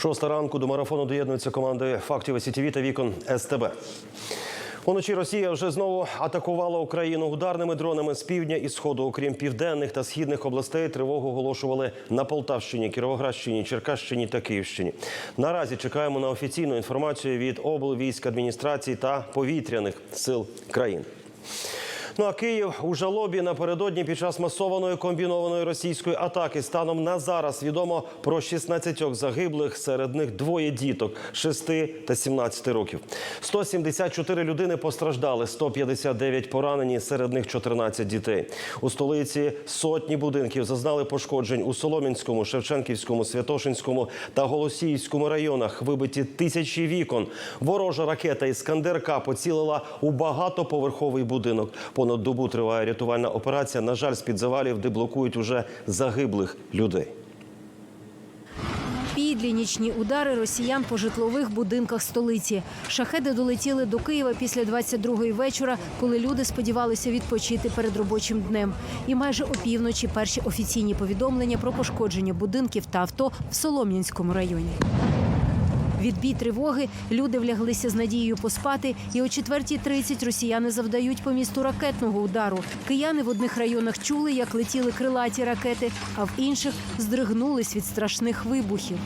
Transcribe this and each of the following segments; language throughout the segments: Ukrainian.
Шоста ранку до марафону доєднуються команди фактів СІТВ та вікон СТБ. Уночі Росія вже знову атакувала Україну ударними дронами з півдня і сходу. Окрім південних та східних областей, тривогу оголошували на Полтавщині, Кіровоградщині, Черкащині та Київщині. Наразі чекаємо на офіційну інформацію від облвійськ адміністрації та повітряних сил країн. Ну а Київ у жалобі напередодні під час масованої комбінованої російської атаки станом на зараз відомо про 16 загиблих, серед них двоє діток 6 та 17 років. 174 людини постраждали, 159 поранені, серед них 14 дітей. У столиці сотні будинків зазнали пошкоджень у Соломінському, Шевченківському, Святошинському та Голосіївському районах. Вибиті тисячі вікон. Ворожа ракета «Іскандер-К» поцілила у багатоповерховий будинок. Понад добу триває рятувальна операція. На жаль, з-під завалів деблокують уже загиблих людей. Підлі нічні удари росіян по житлових будинках столиці. Шахеди долетіли до Києва після 22-ї вечора, коли люди сподівалися відпочити перед робочим днем. І майже опівночі перші офіційні повідомлення про пошкодження будинків та авто в Солом'янському районі. Відбій тривоги люди вляглися з надією поспати, і о 4.30 росіяни завдають по місту ракетного удару. Кияни в одних районах чули, як летіли крилаті ракети, а в інших здригнулись від страшних вибухів.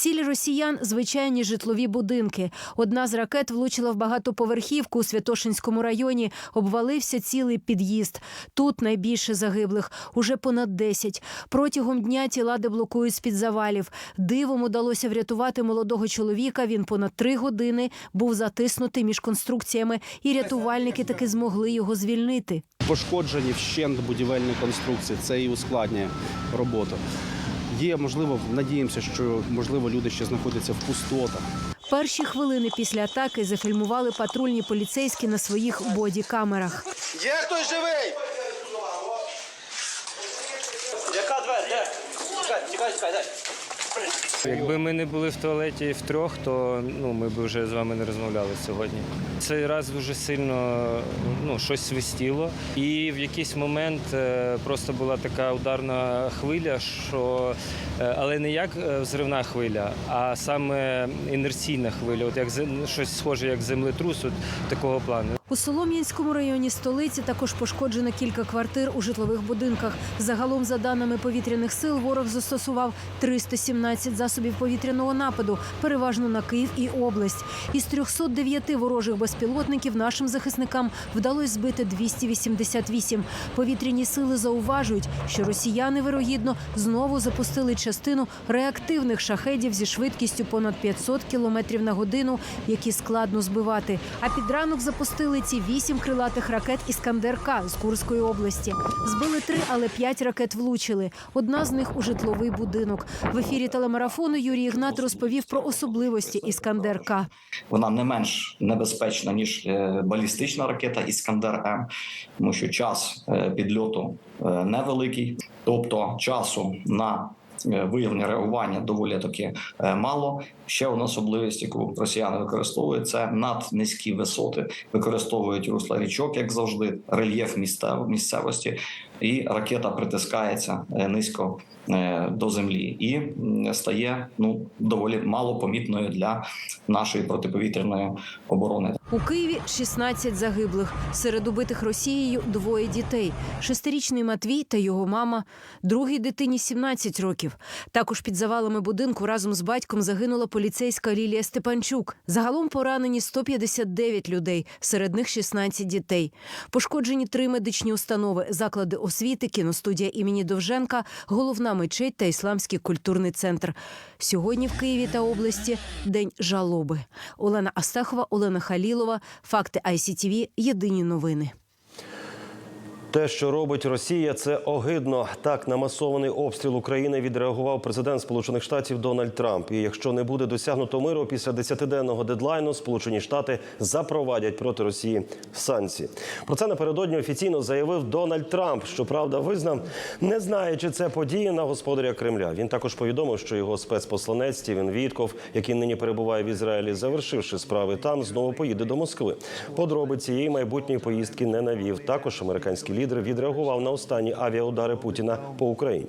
Цілі росіян звичайні житлові будинки. Одна з ракет влучила в багатоповерхівку у Святошинському районі. Обвалився цілий під'їзд. Тут найбільше загиблих уже понад 10. Протягом дня тіла деблокують з під завалів. Дивом удалося врятувати молодого чоловіка. Він понад три години був затиснутий між конструкціями, і рятувальники таки змогли його звільнити. пошкоджені вщент будівельні конструкції. Це і ускладнює роботу. Є, можливо, надіємося, що можливо люди ще знаходяться в пустотах. Перші хвилини після атаки зафільмували патрульні поліцейські на своїх боді-камерах. Є хтось живий? Яка двері? Де? Тікай, тікай, тікай, дай. Якби ми не були в туалеті втрьох, то ну ми б вже з вами не розмовляли сьогодні. Цей раз дуже сильно ну щось свистіло, і в якийсь момент е, просто була така ударна хвиля, що е, але не як е, взривна хвиля, а саме інерційна хвиля, от як щось схоже, як землетрус, от такого плану. У Солом'янському районі столиці також пошкоджено кілька квартир у житлових будинках. Загалом, за даними повітряних сил, ворог застосував 317 засобів повітряного нападу, переважно на Київ і область. Із 309 ворожих безпілотників нашим захисникам вдалося збити 288. Повітряні сили зауважують, що росіяни вирогідно знову запустили частину реактивних шахедів зі швидкістю понад 500 км на годину, які складно збивати. А під ранок запустили ці вісім крилатих ракет Іскандер-К з Курської області. Збили три, але п'ять ракет влучили. Одна з них у житловий будинок. В ефірі телемарафону Юрій Ігнат розповів про особливості Іскандер-К. вона не менш небезпечна ніж е, балістична ракета Іскандер М, тому що час е, підльоту е, невеликий, тобто часу на Виявлення реагування доволі таки е, мало. Ще одна особливість, яку росіяни використовують, це наднизькі висоти. Використовують русла річок, як завжди, рельєф місцев- місцевості, і ракета притискається е, низько е, до землі і стає ну доволі мало помітною для нашої протиповітряної оборони. У Києві 16 загиблих. Серед убитих Росією двоє дітей: шестирічний Матвій та його мама, другій дитині 17 років. Також під завалами будинку разом з батьком загинула поліцейська Лілія Степанчук. Загалом поранені 159 людей, серед них 16 дітей. Пошкоджені три медичні установи, заклади освіти, кіностудія імені Довженка, головна мечеть та ісламський культурний центр. Сьогодні в Києві та області день жалоби. Олена Астахова, Олена Халілова. Факти ICTV. Єдині новини. Те, що робить Росія, це огидно. Так на масований обстріл України відреагував президент Сполучених Штатів Дональд Трамп. І якщо не буде досягнуто миру після десятиденного дедлайну, Сполучені Штати запровадять проти Росії санкції. Про це напередодні офіційно заявив Дональд Трамп. Щоправда, визнав, не знає, чи це події на господаря Кремля. Він також повідомив, що його спецпосланець Стівен Вітков, який нині перебуває в Ізраїлі, завершивши справи там, знову поїде до Москви. Подробиці цієї майбутньої поїздки не навів. Також американський лідер відреагував на останні авіаудари Путіна по Україні.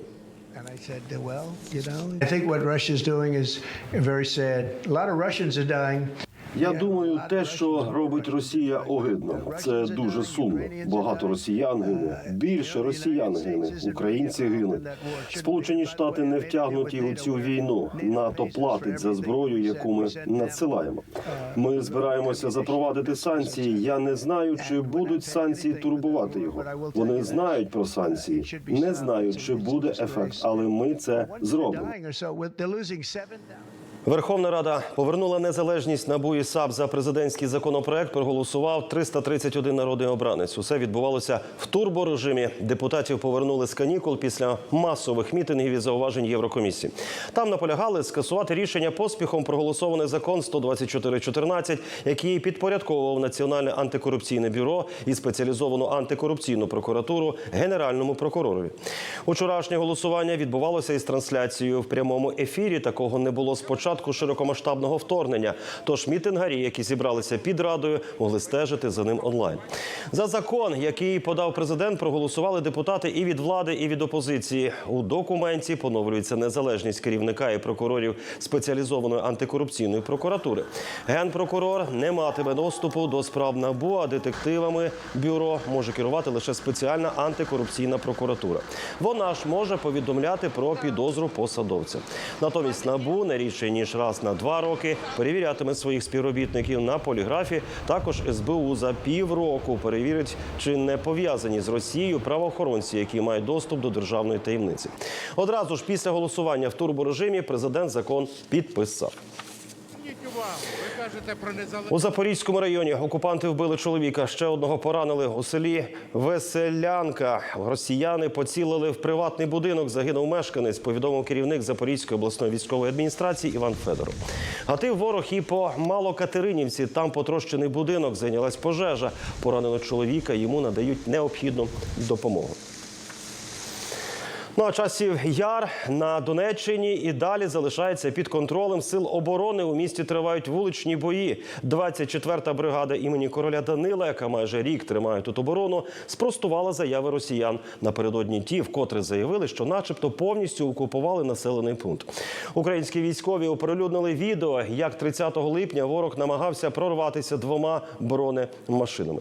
Я думаю, те, що робить Росія, огидно. Це дуже сумно. Багато росіян гине. Більше росіян гине. Українці гинуть. Сполучені Штати не втягнуті у цю війну. НАТО платить за зброю, яку ми надсилаємо. Ми збираємося запровадити санкції. Я не знаю, чи будуть санкції турбувати його. Вони знають про санкції, не знають, чи буде ефект, але ми це зробимо. Верховна Рада повернула незалежність НАБУ і САП за президентський законопроект. Проголосував 331 народний обранець. Усе відбувалося в турборежимі. Депутатів повернули з канікул після масових мітингів і зауважень Єврокомісії. Там наполягали скасувати рішення поспіхом проголосований закон 124.14, який підпорядковував Національне антикорупційне бюро і спеціалізовану антикорупційну прокуратуру Генеральному прокуророві. Учорашнє голосування відбувалося із трансляцією в прямому ефірі. Такого не було спочатку широкомасштабного вторгнення. Тож мітингарі, які зібралися під радою, могли стежити за ним онлайн. За закон, який подав президент, проголосували депутати і від влади, і від опозиції. У документі поновлюється незалежність керівника і прокурорів спеціалізованої антикорупційної прокуратури. Генпрокурор не матиме доступу до справ НАБУ, а детективами бюро може керувати лише спеціальна антикорупційна прокуратура. Вона ж може повідомляти про підозру посадовця. Натомість НАБУ не рідше ніж раз на два роки перевірятиме своїх співробітників на поліграфі. Також СБУ за півроку перевірить, чи не пов'язані з Росією правоохоронці, які мають доступ до державної таємниці. Одразу ж після голосування в турборежимі президент закон підписав. У Запорізькому районі окупанти вбили чоловіка. Ще одного поранили у селі Веселянка. Росіяни поцілили в приватний будинок. Загинув мешканець. Повідомив керівник Запорізької обласної військової адміністрації Іван Федоров. Гатив ворог і по Малокатеринівці. Там потрощений будинок. Зайнялась пожежа. Поранено чоловіка. Йому надають необхідну допомогу. Ну а часів яр на Донеччині і далі залишається під контролем сил оборони. У місті тривають вуличні бої. 24-та бригада імені короля Данила, яка майже рік тримає тут оборону, спростувала заяви росіян. Напередодні ті, вкотре заявили, що, начебто, повністю окупували населений пункт. Українські військові оприлюднили відео, як 30 липня ворог намагався прорватися двома бронемашинами.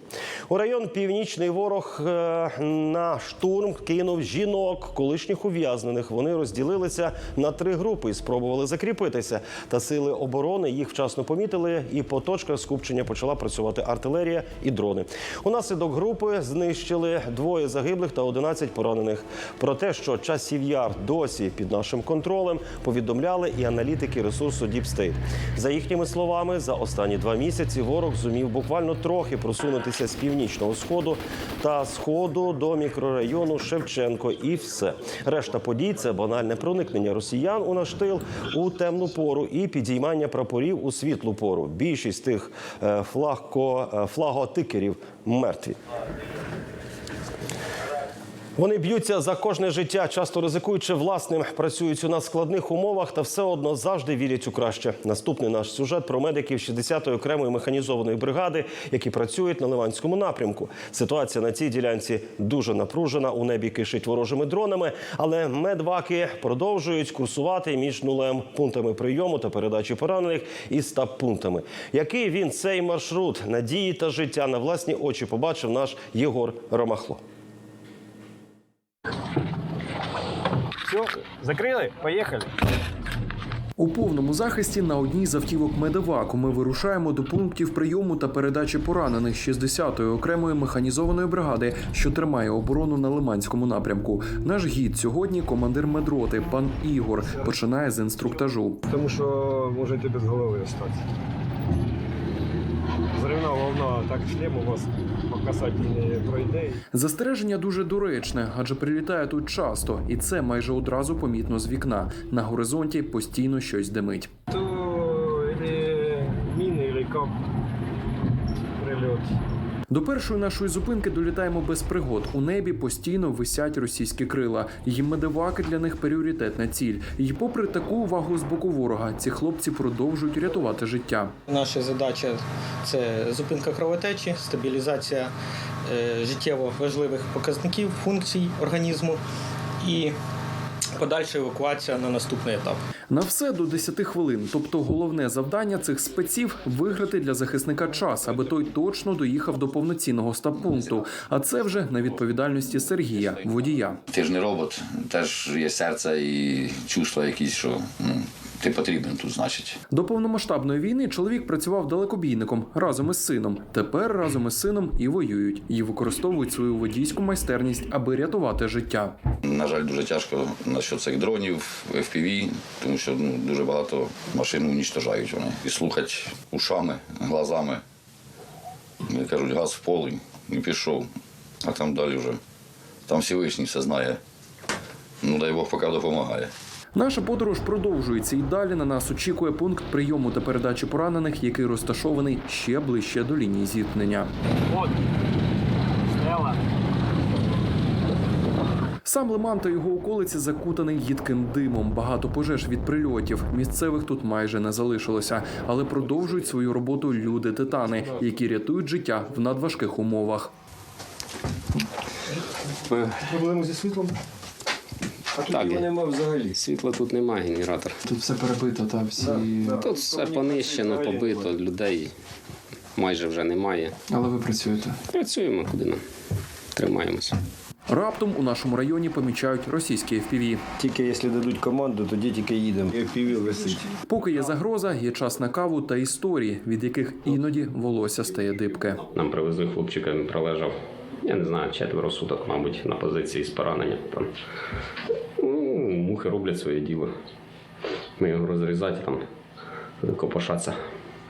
У район північний ворог е, на штурм кинув жінок, колишніх ув'язнених. Вони розділилися на три групи і спробували закріпитися. Та сили оборони їх вчасно помітили, і по точках скупчення почала працювати артилерія і дрони. Унаслідок групи знищили двоє загиблих та 11 поранених. Про те, що часів яр досі під нашим контролем, повідомляли і аналітики ресурсу State. За їхніми словами, за останні два місяці ворог зумів буквально трохи просунутися з північного сходу та сходу до мікрорайону Шевченко, і все. Решта подій це банальне проникнення росіян у наш тил у темну пору і підіймання прапорів у світлу пору. Більшість тих е, флагко, е, флаготикерів мертві. Вони б'ються за кожне життя, часто ризикуючи власним, працюють у нас в складних умовах та все одно завжди вірять у краще. Наступний наш сюжет про медиків 60-ї окремої механізованої бригади, які працюють на Ливанському напрямку. Ситуація на цій ділянці дуже напружена. У небі кишить ворожими дронами, але медваки продовжують курсувати між нулем пунктами прийому та передачі поранених і стаб-пунктами. Який він цей маршрут надії та життя на власні очі побачив наш Єгор Ромахло. Все, закрили? Поїхали. У повному захисті на одній з автівок медеваку ми вирушаємо до пунктів прийому та передачі поранених 60-ї окремої механізованої бригади, що тримає оборону на Лиманському напрямку. Наш гід сьогодні командир медроти, пан Ігор, починає з інструктажу. Тому що можете без голови остатися. Зривна волна, так шлем у вас по касательні пройде. Застереження дуже доречне, адже прилітає тут часто, і це майже одразу помітно з вікна. На горизонті постійно щось димить. То или міни, кап прильот. До першої нашої зупинки долітаємо без пригод. У небі постійно висять російські крила. Їм медиваки для них пріоритетна ціль. І попри таку увагу з боку ворога, ці хлопці продовжують рятувати життя. Наша задача це зупинка кровотечі, стабілізація е, життєво важливих показників функцій організму і Подальша евакуація на наступний етап. На все до 10 хвилин. Тобто головне завдання цих спеців виграти для захисника час, аби той точно доїхав до повноцінного стаб-пункту. А це вже на відповідальності Сергія, водія. Ти ж не робот, теж є серце і чувства якісь, що ну, ти потрібен тут, значить. До повномасштабної війни чоловік працював далекобійником разом із сином. Тепер разом із сином і воюють, і використовують свою водійську майстерність, аби рятувати життя. На жаль, дуже тяжко насчет цих дронів, FPV, тому що ну, дуже багато машин унічтожають вони. І слухати ушами, глазами. Як кажуть, газ в поле і пішов. А там далі вже. Там Всевишній все знає. Ну, дай Бог, поки допомагає. Наша подорож продовжується і далі на нас очікує пункт прийому та передачі поранених, який розташований ще ближче до лінії зіткнення. Вот. Стела. Сам Лиман та його околиці закутаний їдким димом. Багато пожеж від прильотів. Місцевих тут майже не залишилося, але продовжують свою роботу люди титани, які рятують життя в надважких умовах. Проблеми зі світлом? А тут його нема взагалі. Світла тут немає, генератор. Тут все перебито, та всі, Тут все понищено, побито, людей майже вже немає. але ви працюєте. Працюємо куди нам. Тримаємося. Раптом у нашому районі помічають російські FPV. Тільки якщо дадуть команду, тоді тільки їдемо. І висить. Поки є загроза, є час на каву та історії, від яких іноді волосся стає дибке. Нам привезли хлопчика, він пролежав, я не знаю, четверо суток, мабуть, на позиції з поранення. Там. Ну, мухи роблять своє діло. Ми його розрізати там, копошаться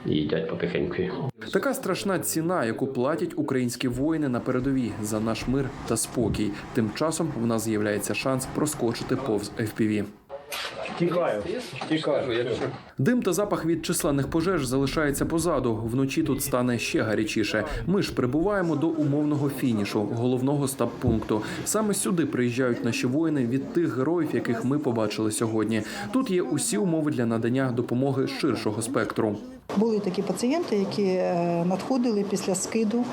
і їдять потихеньку. Така страшна ціна, яку платять українські воїни на передовій за наш мир та спокій. Тим часом в нас з'являється шанс проскочити повз FPV. Тікаю. Тікаю. Дим та запах від численних пожеж залишається позаду. Вночі тут стане ще гарячіше. Ми ж прибуваємо до умовного фінішу, головного стаб-пункту. Саме сюди приїжджають наші воїни від тих героїв, яких ми побачили сьогодні. Тут є усі умови для надання допомоги ширшого спектру. Були такі пацієнти, які е, надходили після скиду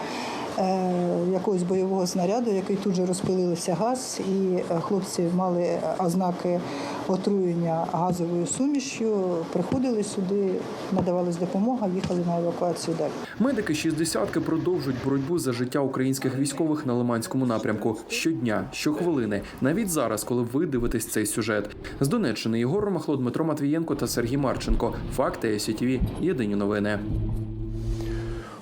якогось бойового снаряду, який тут же розпилився газ, і е, хлопці мали ознаки отруєння газовою сумішю. Приходили сюди, надавалась допомога, їхали на евакуацію далі. Медики шістдесятки продовжують боротьбу за життя українських військових на Лиманському напрямку щодня, щохвилини, навіть зараз, коли ви дивитесь цей сюжет. З Донеччини Єгор Ромахло, Дмитро Матвієнко та Сергій Марченко. Факти СІТВ. Єдині новини.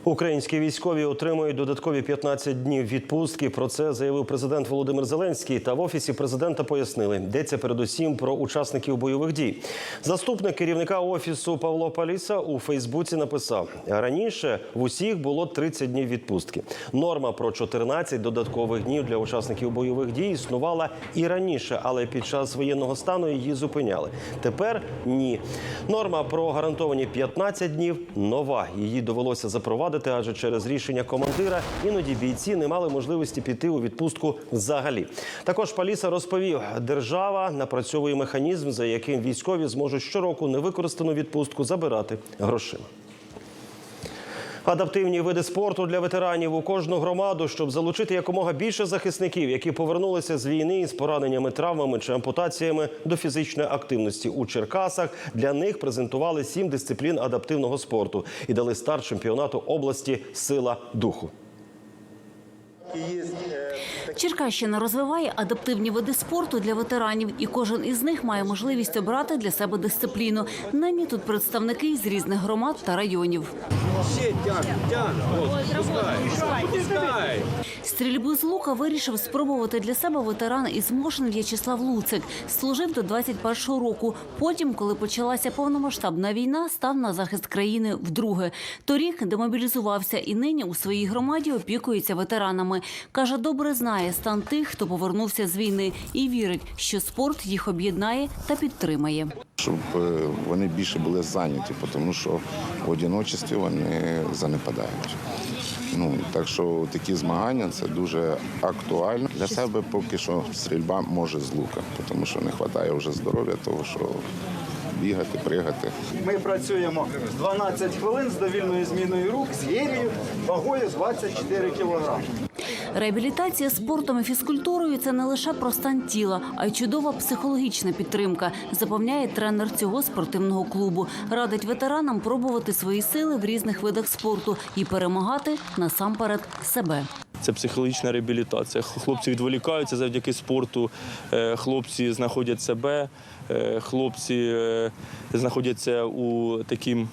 Українські військові отримують додаткові 15 днів відпустки. Про це заявив президент Володимир Зеленський. Та в офісі президента пояснили, йдеться передусім про учасників бойових дій. Заступник керівника офісу Павло Паліса у Фейсбуці написав: раніше в усіх було 30 днів відпустки. Норма про 14 додаткових днів для учасників бойових дій існувала і раніше, але під час воєнного стану її зупиняли. Тепер ні. Норма про гарантовані 15 днів нова. Її довелося запровадити, адже через рішення командира іноді бійці не мали можливості піти у відпустку взагалі. Також Паліса розповів, держава напрацьовує механізм, за яким військові зможуть щороку невикористану відпустку забирати грошима. Адаптивні види спорту для ветеранів у кожну громаду, щоб залучити якомога більше захисників, які повернулися з війни із пораненнями, травмами чи ампутаціями до фізичної активності у Черкасах. Для них презентували сім дисциплін адаптивного спорту і дали старт чемпіонату області Сила духу. Черкащина розвиває адаптивні види спорту для ветеранів, і кожен із них має можливість обрати для себе дисципліну. Нині тут представники з різних громад та районів. Стрільбу з лука вирішив спробувати для себе ветеран із Мошин В'ячеслав Луцик. Служив до 21-го року. Потім, коли почалася повномасштабна війна, став на захист країни вдруге. Торік демобілізувався і нині у своїй громаді опікується ветеранами. Каже, добре знає стан тих, хто повернувся з війни, і вірить, що спорт їх об'єднає та підтримає. щоб е, вони більше були зайняті, тому що в одиночестві вони занепадають. Ну так що такі змагання це дуже актуально. Для себе поки що стрільба може з лука, тому що не вистачає вже здоров'я, того що бігати, пригати. Ми працюємо 12 хвилин з довільною зміною рук з гирію вагою 24 кілограми. Реабілітація спортом і фізкультурою це не лише про стан тіла, а й чудова психологічна підтримка, запевняє тренер цього спортивного клубу. Радить ветеранам пробувати свої сили в різних видах спорту і перемагати насамперед себе. Це психологічна реабілітація. Хлопці відволікаються завдяки спорту, е, хлопці знаходять себе, е, хлопці е, знаходяться у таким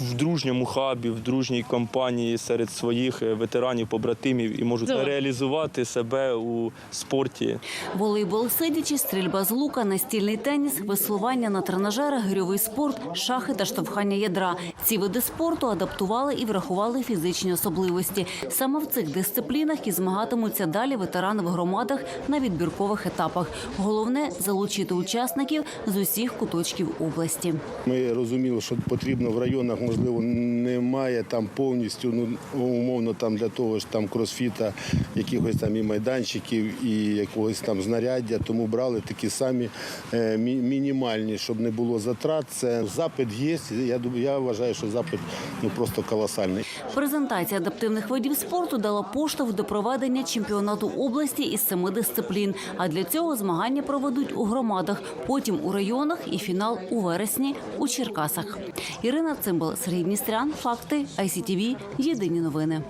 в дружньому хабі, в дружній компанії серед своїх е, ветеранів, побратимів і можуть Добре. реалізувати себе у спорті. Волейбол сидячи, стрільба з лука, настільний теніс, веслування на тренажерах, гирьовий спорт, шахи та штовхання ядра. Ці види спорту адаптували і врахували фізичні особливості. Саме в цих дисциплінах і змагатимуться далі ветерани в громадах на відбіркових етапах. Головне залучити учасників з усіх куточків області. Ми розуміли, що потрібно в районах, можливо, немає там повністю, ну умовно там для того ж там кросфіта, якихось там і майданчиків, і якогось там знаряддя. Тому брали такі самі е, мі- мінімальні, щоб не було затрат. Це запит є. Я я вважаю, що запит ну просто колосальний. Презентація адаптивних видів спорту дала поштовх до проведення чемпіонату області із семи дисциплін. А для цього змагання проведуть у громадах, потім у районах і фінал у вересні у Черкасах. Ірина Цимбал, Сергій Дністрян, факти ICTV, Єдині новини.